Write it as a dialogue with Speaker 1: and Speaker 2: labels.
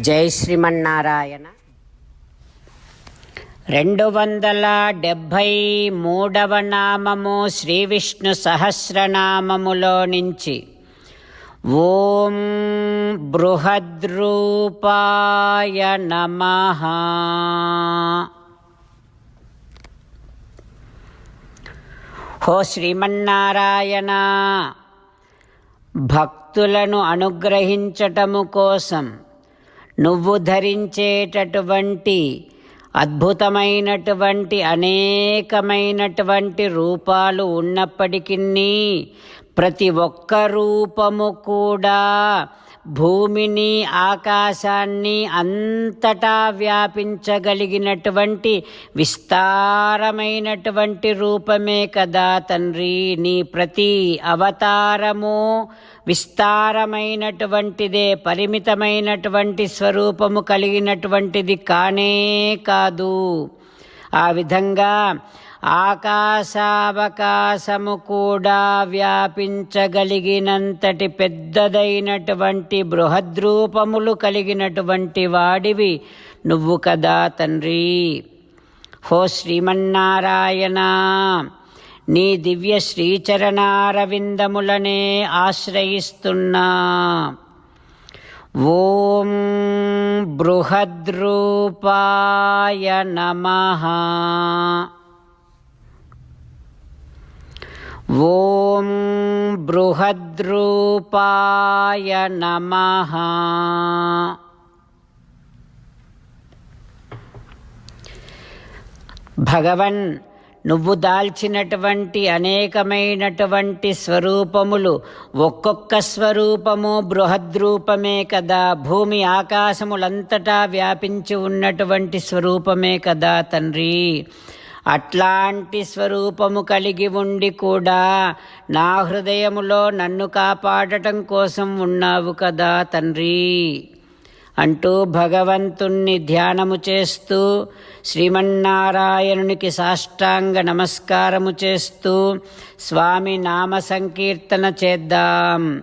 Speaker 1: జై శ్రీమన్నారాయణ. రెండు వందల డెబ్భై మూడవ నామము శ్రీ విష్ణు సహస్రనామములో నుంచి. ఓం బృహద్రూపాయ నమ. హో శ్రీమన్నారాయణ భక్తులను అనుగ్రహించటము కోసం నువ్వు ధరించేటటువంటి అద్భుతమైనటువంటి అనేకమైనటువంటి రూపాలు ఉన్నప్పటికీ ప్రతి ఒక్క రూపము కూడా భూమిని ఆకాశాన్ని అంతటా వ్యాపించగలిగినటువంటి విస్తారమైనటువంటి రూపమే కదా తండ్రి. నీ ప్రతి అవతారము విస్తారమైనటువంటిదే పరిమితమైనటువంటి స్వరూపము కలిగినటువంటిది కానే కాదు. ఆ విధంగా ఆకాశావకాశము కూడా వ్యాపించగలిగినంతటి పెద్దదైనటువంటి బృహద్రూపములు కలిగినటువంటి వాడివి నువ్వు కదా తండ్రి. హో శ్రీమన్నారాయణ నీ దివ్య శ్రీచరణారవిందములనే ఆశ్రయిస్తున్నా. ఓం బృహద్రూపాయ నమహా ఓం బృహద్రూపాయ నమః. భగవన్ నువ్వు దాల్చినటువంటి అనేకమైనటువంటి స్వరూపములు ఒక్కొక్క స్వరూపము బృహద్రూపమే కదా. భూమి ఆకాశములంతటా వ్యాపించి ఉన్నటువంటి స్వరూపమే కదా తండ్రి. అట్లాంటి స్వరూపము కలిగి ఉండి కూడా నా హృదయములో నన్ను కాపాడటం కోసం ఉన్నావు కదా తండ్రి. అంటూ భగవంతుణ్ణి ధ్యానము చేస్తూ శ్రీమన్నారాయణునికి సాష్టాంగ నమస్కారము చేస్తూ స్వామి నామ సంకీర్తన చేద్దాం.